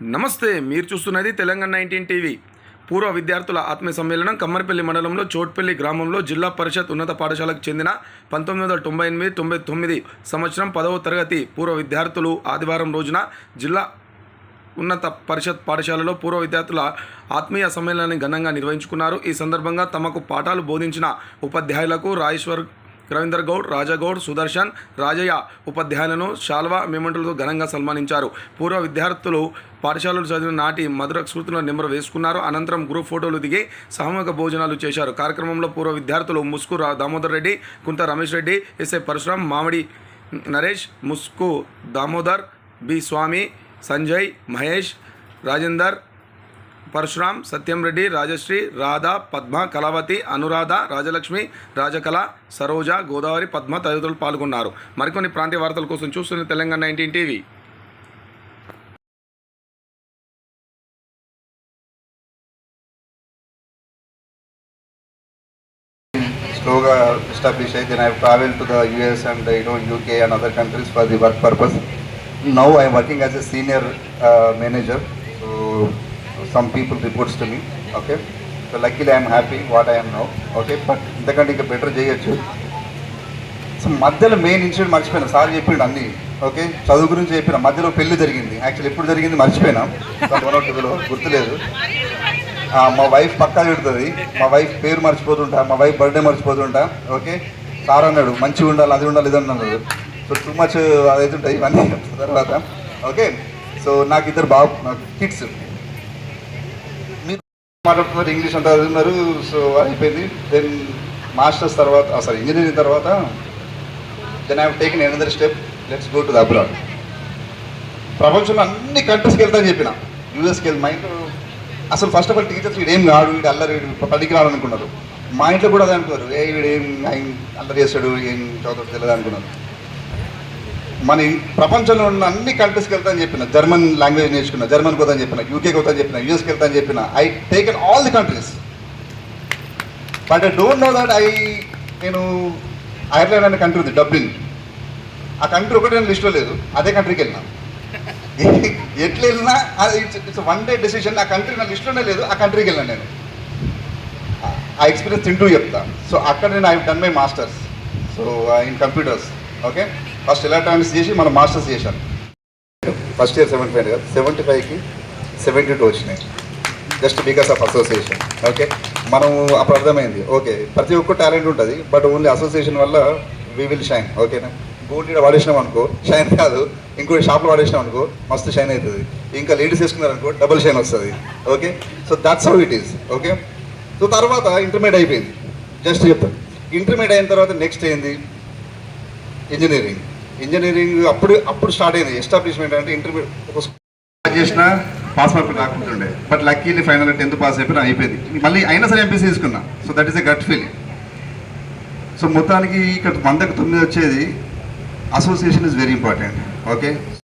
నమస్తే మీరు చూస్తున్నది తెలంగాణ నైన్టీన్ టీవీ. పూర్వ విద్యార్థుల ఆత్మీయ సమ్మేళనం కమ్మరిపల్లి మండలంలో చోట్పల్లి గ్రామంలో జిల్లా పరిషత్ ఉన్నత పాఠశాలకు చెందిన పంతొమ్మిది వందల తొంభై ఎనిమిది తొంభై తొమ్మిది సంవత్సరం పదవ తరగతి పూర్వ విద్యార్థులు ఆదివారం రోజున జిల్లా ఉన్నత పరిషత్ పాఠశాలలో పూర్వ విద్యార్థుల ఆత్మీయ సమ్మేళనాన్ని ఘనంగా నిర్వహించుకున్నారు. ఈ సందర్భంగా తమకు పాఠాలు బోధించిన ఉపాధ్యాయులకు రాజేశ్వర్ రవీందర్ గౌడ్ రాజగౌడ్ సుదర్శన్ రాజయ్య ఉపాధ్యాయులను శాల్వా మేమంటులతో ఘనంగా సన్మానించారు. పూర్వ విద్యార్థులు పాఠశాలలు చదివిన నాటి మధుర స్మృతులను నెంబర్ వేసుకున్నారు. అనంతరం గ్రూప్ ఫోటోలు దిగి సామూహిక భోజనాలు చేశారు. కార్యక్రమంలో పూర్వ విద్యార్థులు ముస్కు రా- దామోదర్ రెడ్డి కుంట రమేష్ రెడ్డి ఎస్ఐ పరశురాం మామిడి నరేష్ ముస్కు దామోదర్ బి స్వామి సంజయ్ మహేష్ రాజేందర్ పరశురామ్ సత్యం రెడ్డి రాజశ్రీ రాధ పద్మ కళావతి అనురాధ రాజలక్ష్మి రాజకళ సరోజ గోదావరి పద్మ తదితరులు పాల్గొన్నారు. మరికొన్ని ప్రాంతీయ వార్తల కోసం చూస్తున్న తెలంగాణ నైన్టీన్ టీవీ. స్లోగా travel to the other countries for purpose. Now I'm working as a manager some people reports to me. Okay. So luckily I'm happy what I am now. Okay. But ఇంతకంటే ఇంకా better చేయొచ్చు. So మధ్యలో main incident మర్చిపోయినా sir చెప్పిండు అన్ని okay చదువు గురించి చెప్పిన మధ్యలో పెళ్ళి జరిగింది. యాక్చువల్లీ ఎప్పుడు జరిగింది మర్చిపోయినా. వన్ ఆఫ్ టూలో గుర్తులేదు. మా వైఫ్ పక్కా తిడుతుంది. మా వైఫ్ పేరు మర్చిపోతుంటా మా వైఫ్ బర్త్డే మర్చిపోతుంటా ఓకే సార్ అన్నాడు మంచిగా ఉండాలి అది ఉండాలి ఇది అన్నాడు. సో టూ మచ్ అదైతుంటాయి ఇవన్నీ. తర్వాత ఓకే సో నాకు ఇద్దరు బాబు నాకు కిడ్స్ మాట్లాడుతున్నారు ఇంగ్లీష్ అంతా చదువుతున్నారు సో అయిపోయింది. దెన్ మాస్టర్స్ తర్వాత సారీ ఇంజనీరింగ్ తర్వాత then I taken another step let's go to the abroad ప్రపంచంలో అన్ని కంట్రీస్కి వెళ్తాను చెప్పిన. యూఎస్కి వెళ్ళి మా ఇంట్లో అసలు ఫస్ట్ ఆఫ్ ఆల్ టీచర్స్ వీడు ఏం కాడు వీడు అల్లరి వీడు పనికి రాడు అనుకున్నారు. మా ఇంట్లో కూడా అదే అనుకున్నారు. ఏ వీడు ఏం అల్లరి చేస్తాడు ఏం చదువుతాడు తెలియదు అనుకున్నారు. మన ప్రపంచంలో ఉన్న అన్ని కంట్రీస్కి వెళ్తాను చెప్పిన జర్మన్ లాంగ్వేజ్ నేర్చుకున్నా జర్మన్ పోతాను చెప్పిన యూకేకి పోతాను చెప్పిన యూఎస్కి వెళ్తాను చెప్పిన I taken all the countries but I don't know that I నేను ఐర్లాండ్ అనే కంట్రీ ఉంది డబ్లిన్ ఆ కంట్రీ ఒకటి నేను లిస్ట్లో లేదు అదే కంట్రీకి వెళ్ళినా. ఎట్లా వెళ్ళినా ఇట్స్ వన్ డే డెసిషన్ ఆ కంట్రీ నా లిస్ట్లోనే లేదు ఆ కంట్రీకి వెళ్ళాను నేను. ఆ ఎక్స్పీరియన్స్ తింటూ చెప్తా. సో అక్కడ నేను I done my masters so in computers okay first electronics చేసి మనం మాస్టర్స్ చేశాను ఫస్ట్ ఇయర్ సెవెంటీ ఫైవ్ కదా? సెవెంటీ ఫైవ్కి సెవెంటీ టూ వచ్చినాయి. Just because of association okay మనం అప్పుడు అర్థమైంది. ఓకే ప్రతి ఒక్క టాలెంట్ ఉంటుంది. బట్ ఓన్లీ అసోసియేషన్ వల్ల వీ విల్ షైన్ ఓకేనా గోల్డ్ ఇక్కడ వాడేసినాం అనుకో షైన్ కాదు. ఇంకోటి షాప్లో వాడేసినాం అనుకో మస్తు షైన్ అవుతుంది. ఇంకా లేడీస్ వేసుకున్నారనుకో డబుల్ షైన్ వస్తుంది. Okay so that's how it is okay so తర్వాత ఇంటర్మీడియట్ అయిపోయింది. జస్ట్ చెప్తాను. ఇంటర్మీడియట్ అయిన తర్వాత నెక్స్ట్ ఏంది? ఇంజనీరింగ్ ఇంజనీరింగ్ అప్పుడు అప్పుడు స్టార్ట్ అయింది ఎస్టాబ్లిష్మెంట్ అంటే ఇంటర్మీడియట్ చేసిన పాస్ మార్కులు రాకుంటుండే. But luckily final tenth pass అయిపోయినా అయిపోయింది. మళ్ళీ అయినా సరే ఎంపీసీ తీసుకున్నా. So that is a gut feeling so మొత్తానికి ఇక్కడ వందకు తొమ్మిది వచ్చేది. Association is very important okay